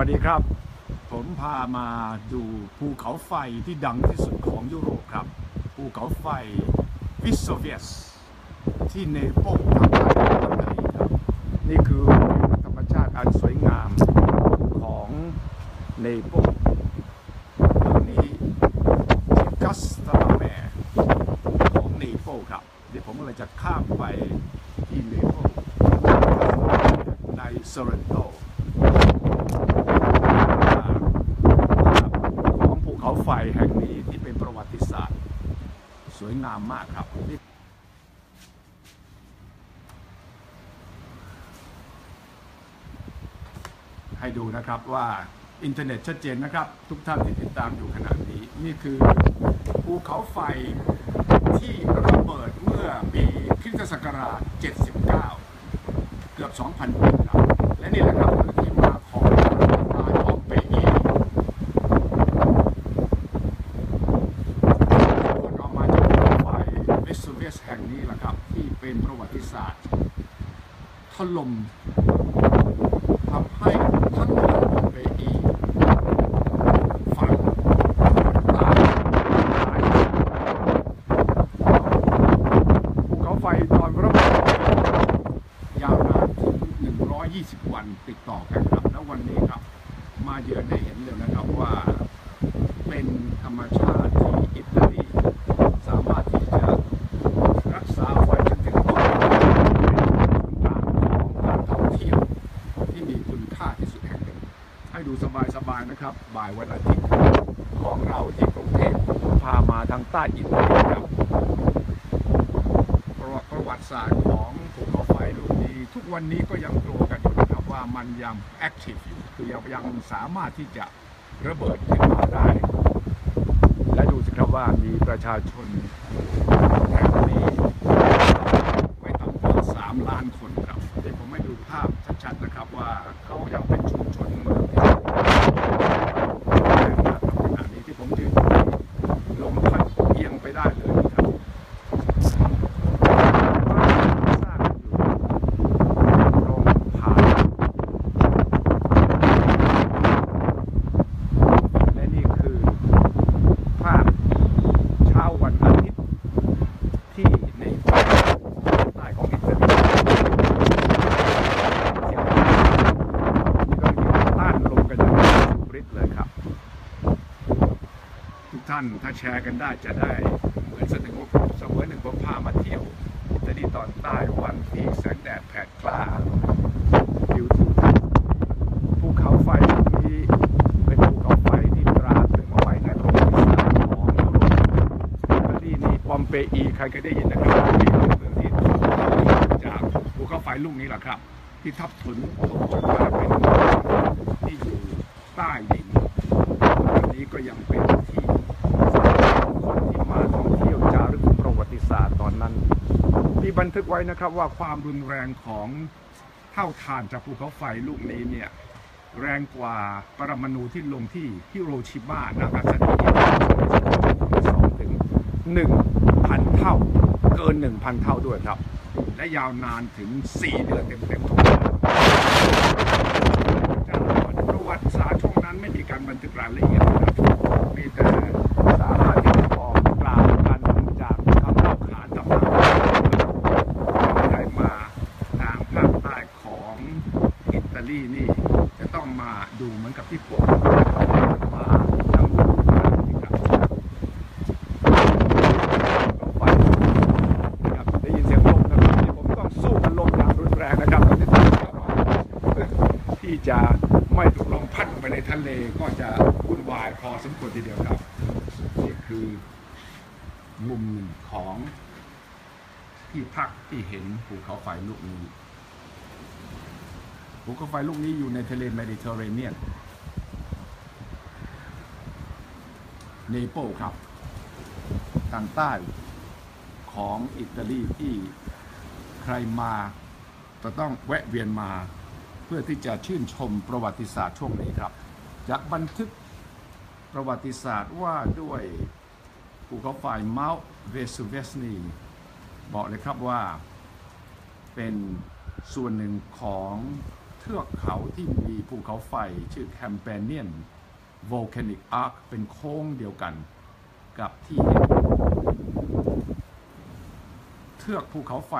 วัสดีครับ ผมพามาดูภูเขาไฟที่ดังที่สุดของยุโรปครับ ภูเขาไฟวิสโซเวียส ที่เนโปลทางใต้ของอิตาลีครับ นี่คือธรรมชาติอันสวยงามของเนโปลตรงนี้กัสตาแมของเนโปลครับ เดี๋ยวผมก็เลยจะข้ามไปที่เนโปลในโซเรนโต ของภูเขาไฟแห่งนี้ที่เป็นประวัติศาสตร์ ส วยงามมากครับให้ดูนะครับว่าอินเทอร์เน็ตชัดเจนนะครับ ทุกท่านที่ติดตามอยู่ขณะนี้ นี่คือภูเขาไฟที่ระเบิดเมื่อปีคริสตศักราช 79 เกือบ 2,000 ปีครับและนี่แหละครับคือที่มาของตาปอมเปอีคนออกมาจากภูเขาไฟเวสซูเวียส แห่งนี้แหละครับที่เป็นประวัติศาสตร์ถล่มทำให้ทั้งเมืองปอมเปอีฝังตายตายภูเขาไฟตอนระเบิดยาวนานถึง 120 วันติดต่อกันครับ แล้ววันนี้ครับ มาเยือนได้เห็นเลยนะครับว่าเป็นธรรมชาติที่อิตาลีสามารถที่จะรักษาไว้จนถึงปัจจุบันเป็นศูนย์กลางของการท่องเที่ยวที่มีคุณค่าที่สุดแห่งหนึ่ง ให้ดูสบายๆนะครับ บ่ายวันอาทิตย์ของเราที่กรุงเทพพามาทางใต้อิตาลีครับประวัติประวัติศาสตร์ของภูเขาไฟลูกนี้ ทุกวันนี้ก็ยังกลัวกันอยู่นะครับว่ามันยังแอคทีฟอยู่คือยังยังสามารถที่จะระเบิดขึ้นมาได้ และดูสิครับว่ามีประชาชนแถวนี้ไม่ต่ำกว่า3ล้านคนครับเดี๋ยวผมให้ดูภาพชัดๆนะครับว่าเขายังเป็นชุมชนเมืองที่ขณะนี้ที่ผมยืนอยู่นี้ลมพัดเอียงไปได้เลยนะครับ สร้างอยู่โรงผาและนี่คือภาพเช้าวันอาทิตย์ที่ในฝั่งใต้ของอิตาลีเสียงนี่ก็ยืนต้านลมกันอย่างสุดฤทธิ์เลยครับ ทุกท่านถ้าแชร์กันได้จะได้ เหมือนเสนอเสมอหนึ่งผมพามาเที่ยวอิตาลีตอนใต้วันที่แสงแดดแผดกล้าวิวทิวทัศน์ภูเขาไฟลูกนี้เป็นภูเขาไฟที่ตราตรึงเอาไว้ในประวัติศาสตร์ของยุโรปอิตาลีนี่ปอมเปอีใครเคยได้ยินนะครับนี่คือเมืองที่จากภูเขาไฟลูกนี้แหละครับ ที่ทับถมถมลงมาเป็นที่อยู่ใต้ดินวันนี้ก็ยังเป็นที่สำคัญของคนที่มาท่องเที่ยว จารึกประวัติศาสตร์ตอนนั้น มีบันทึกไว้นะครับว่าความรุนแรงของเท่าทานจากภูเขาไฟลูกนี้เนี่ยแรงกว่าปรมาณูที่ลงที่ฮิโรชิมา นากาซากิสองถึงหนึ่งพันเท่า เกินหนึ่งพันเท่าด้วยครับ และยาวนานถึงสี่เดือนเต็มๆของมันจากประวัติศาสตร์ช่วงนั้นไม่มีการบันทึกรายละเอียดนะครับมีแต่สามารถที่จะบอกกล่าวกันจากคำเล่าขานตำนานไม่ได้มาทางภาคใต้ของอิตาลีนี่ จะต้องมาดูเหมือนกับที่ผมมานั่งดูนี่ครับไฟนะครับได้ยินเสียงลมนะครับนี่ผมต้องสู้กับลมอย่างรุนแรงนะครับตอนนี้ที่ จะไม่ถูกลมพัดลงไปในทะเลก็จะวุ่นวายพอสมควรทีเดียวครับ นี่คือมุมหนึ่งของที่พักที่เห็นภูเขาไฟลูกนี้ภูเขาไฟลูกนี้อยู่ในทะเลเมดิเตอร์เรเนียนเนโปลครับทางใต้ของอิตาลีที่ใครมาจะต้องแวะเวียนมา เพื่อที่จะชื่นชมประวัติศาสตร์ช่วงนี้ครับ จากบันทึกประวัติศาสตร์ว่าด้วยภูเขาไฟเมาส์เวสูเวสนีบอกเลยครับว่าเป็นส่วนหนึ่งของเทือกเขาที่มีภูเขาไฟชื่อแคมเปเนียน Volcanic Arc เป็นโค้งเดียวกันกับที่เทือกภูเขาไฟ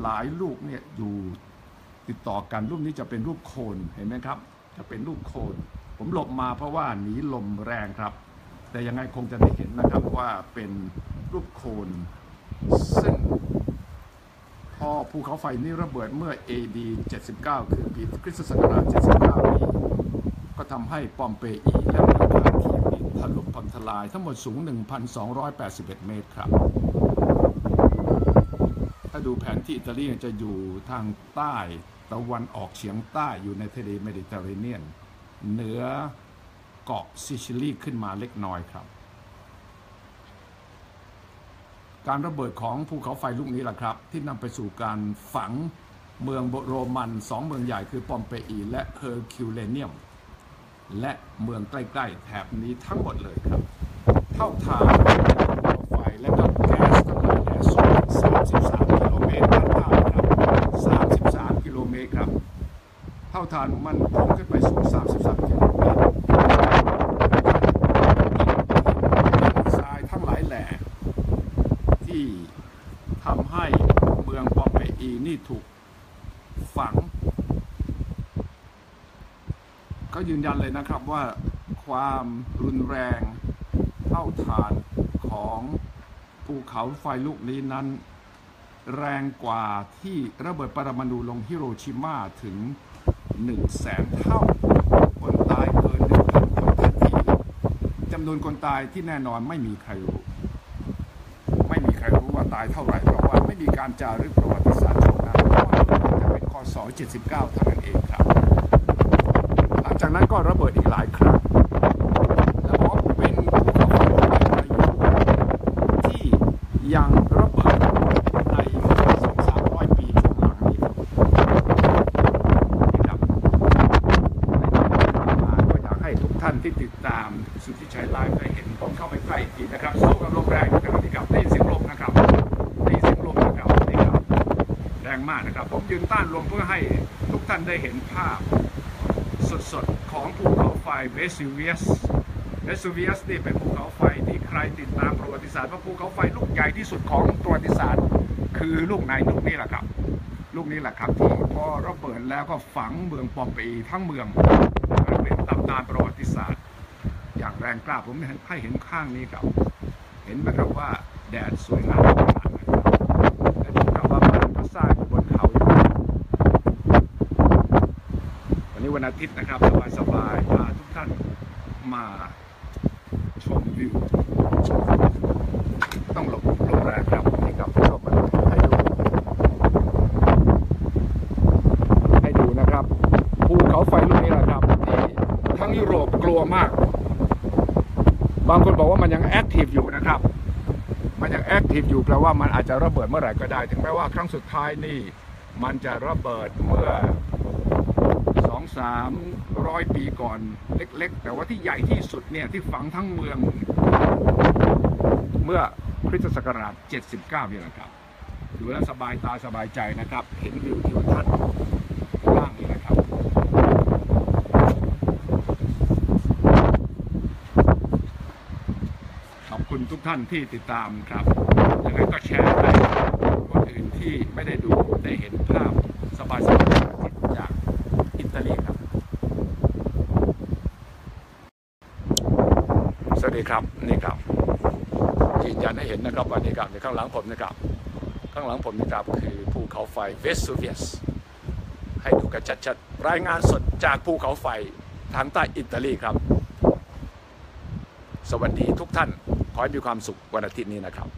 หลายลูกเนี่ยอยู่ ติดต่อกันรูปนี้จะเป็นรูปโคนเห็นไหมครับ จะเป็นรูปโคน ผมหลบมาเพราะว่าหนีลมแรงครับ แต่ยังไงคงจะได้เห็นนะครับว่าเป็นรูปโคน ซึ่งพอภูเขาไฟนี้ระเบิดเมื่อ AD 79 คือปีคริสตศักราช 79 นี้ ก็ทำให้ปอมเปอีและเมืองคาทีนี้ถล่มพังทลายทั้งหมดสูง 1,281 เมตรครับถ้าดูแผนที่อิตาลีจะอยู่ทางใต้ ตะวันออกเฉียงใต้อยู่ในทะเลเมดิเตอร์เรเนียน เหนือเกาะซิซิลีขึ้นมาเล็กน้อยครับ การระเบิดของภูเขาไฟลูกนี้แหละครับ ที่นำไปสู่การฝังเมืองโรมันสองเมืองใหญ่คือปอมเปอีและเฮอร์คิวเลเนียม และเมืองใกล้ ๆ แถบนี้ทั้งหมดเลยครับ เท่าทางภูเขาไฟและก็แก๊สทั้งหลายแหล่สูง33กิโลเมตรด้านล่างครับ 33 กิโลเมตรครับ เท่าทานมันพุ่งขึ้นไปสูง 33กิโลเมตรทรายทั้งหลายแหล่ที่ทำให้เมืองปอมเปอีนี่ถูกฝัง ก็ยืนยันเลยนะครับว่าความรุนแรงเท่าฐานของภูเขาไฟลูกนี้นั้น แรงกว่าที่ระเบิดปรมาณูลงฮิโรชิมาถึง 1นึ่งแสนเท่า คนตายเกินหนึ่งพันคนทันทีจำนวนคนตายที่แน่นอนไม่มีใครรู้ ไม่มีใครรู้ว่าตายเท่าไหร่เพราะว่าไม่มีการจารึกประวัติศาสตร์ช่วงนั้นเพราะว่าจะเป็นคศ79เท่านั้นเองครับ หลังจากนั้นก็ระเบิดอีกหลายครั้ง แล้วก็เป็นภูเขาไฟระเบิดพายุที่ยังระเบิดในสองสามร้อยปีช่วงหลังนี้ครับนี่ครับก็อยากให้ทุกท่านที่ติดตามสุทธิชัยไลฟ์ได้เห็นผมเข้าไปใกล้อีกทีนะครับสู้กับลมแรงนะครับนี่ครับได้ยินเสียงลมนะครับได้ยินเสียงลมนะครับนี่ครับ แรงมากนะครับ ผมยืนต้านลมเพื่อให้ทุกท่าน ได้เห็นภาพสดๆ ของภูเขาไฟเวสูเวียสเวสูเวียสนี่เป็นภูเขาไฟที่ใครติดตามประวัติศาสตร์ว่าภูเขาไฟลูกใหญ่ที่สุดของประวัติศาสตร์ คือลูกไหนลูกนี้แหละครับ ลูกนี้แหละครับที่พอระเบิดแล้วก็ฝังเมืองปอมปีทั้งเมืองเป็นตำนานประวัติศาสตร์ อย่างแรงกล้าผมให้เห็นข้างนี้ครับ เห็นไหมครับว่าแดดสวยงามขนาดไหนและดูครับว่าบ้านก็สร้างอยู่บนเขาอยู่ วันอาทิตย์นะครับสบายๆพาทุกท่านมาชมวิว ต้องหลบหลบแรงครับนี่ครับชมมาให้ดูให้ดูนะครับภูเขาไฟลูกนี้แหละครับที่ทั้งยุโรปกลัวมาก บางคนบอกว่ามันยังแอคทีฟอยู่นะครับ มันยังแอคทีฟอยู่แปลว่ามันอาจจะระเบิดเมื่อไหร่ก็ได้ ถึงแม้ว่าครั้งสุดท้ายนี่มันจะระเบิดเมื่อ สองสามร้อยปีก่อนเล็ก ๆ แต่ว่าที่ใหญ่ที่สุดเนี่ยที่ฝังทั้งเมือง เมื่อคริสตศักราช 79นี่แหละครับดูแล้วสบายตาสบายใจนะครับ เห็นวิวทิวทัศน์ล่างนี่นะครับขอบคุณทุกท่านที่ติดตามครับยังไงก็แชร์ให้คนอื่นที่ไม่ได้ดูได้เห็นภาพสบายๆจากอิตาลีครับ สวัสดีครับนี่ครับยืนยันให้เห็นนะครับว่านี่ครับในข้างหลังผมนะครับ ข้างหลังผมนี่ครับคือภูเขาไฟเวสซูเวียสให้ดูกันชัดๆรายงานสดจากภูเขาไฟทางใต้อิตาลีครับ สวัสดีทุกท่าน ขอให้มีความสุขวันอาทิตย์นี้นะครับ